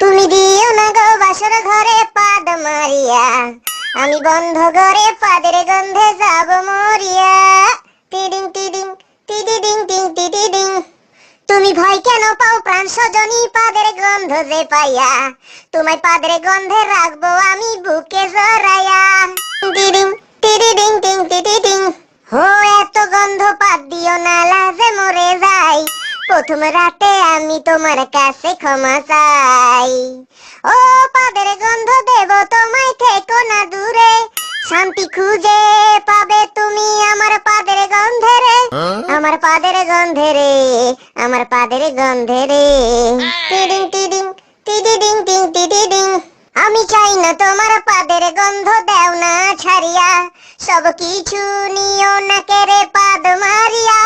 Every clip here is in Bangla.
তুমি দিও না গো বাসর ঘরে পাদ মারিয়া। আমি বন্ধ ঘরে পাদের গন্ধে যাব মরিয়া। টিডিং টিডিং টিডিডিং টিং টিডিডিং তুমি ভয় কেন পাও প্রাণ সজনী পাদের গন্ধ যে পাইয়া। তোমায় পাদের গন্ধে রাখব আমি বুকে জড়াইয়া। টিডিং টিডিডিং টিং টিডিডিং হো, এত গন্ধ পাত দিও না লাজে মরে যাই। প্রথম রাতে আমি তোমার কাছে ক্ষমা চাই। ও পাদের গন্ধ দেব তোমায় থেকো না দূরে। শান্তি খুঁজে পাবে তুমি আমার পাদের গন্ধে রে আমার পাদের গন্ধে রে আমার পাদের গন্ধে রে টিডিং টিডিং টিডিডিং টিং টিডিডিং। আমি চাই না তোমার পাদের গন্ধ দেও না ছাড়িয়া। সব কিছু নিও না কেরে পাদ মারিয়া।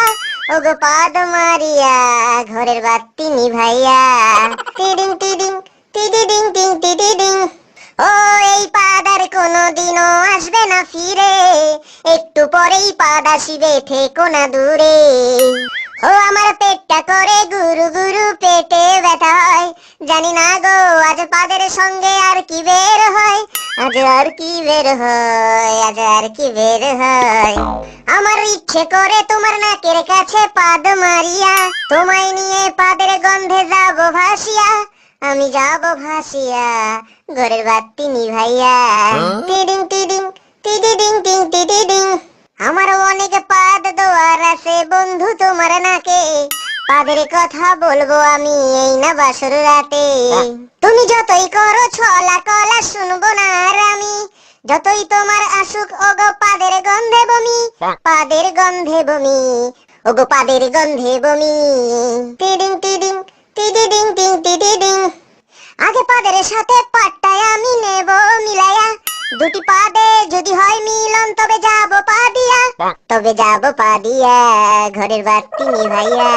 পাদ মারিয়া, ঘরের বাতি নিভাইয়া। টিডিং টিডিং, টিডিডিং, টিং, টিডিডিং। ও, এই পাদার কোনোদিনও আসবে না ফিরে। একটু পরেই পাদ আসিবে না দূরে। ও, আমার পেটটা করে গুরু গুরু পেটে ব্যথা জানি না গো আজ পাদের সঙ্গে আর কি বের হয়? আজ আর কি বের হয় আজ আর কি বের হয়? আমার ইচ্ছে করে তোমার নাকের কাছে পাদ মারিয়া তোমায় নিয়ে পাদের গন্ধে যাব ভাসিয়া। আমি যাব ভাসিয়া ঘরের বাতি নিভাইয়া। টিডিং টিডিং টিডিডিং টিং টিডিডিং। আমার অনেক পাদ পাদের কথা বলব আমি এই না বাসর রাতে। তুমি যতই করো ছলা কলা শুনব না আর আমি। যতই তোমার আসুক ওগো পাদের গন্ধে বমি পাদের গন্ধে বমি ওগো পাদের গন্ধে বমি। টিডিং টিডিং টিডিডিং টিং টিডিডিং। আগে পাদের সাথে দুটি পা দে যদি হয় মিলন তবে যাব পা দিয়া তবে যাব পা দিয়া ঘরের বাতি নিভাইয়া।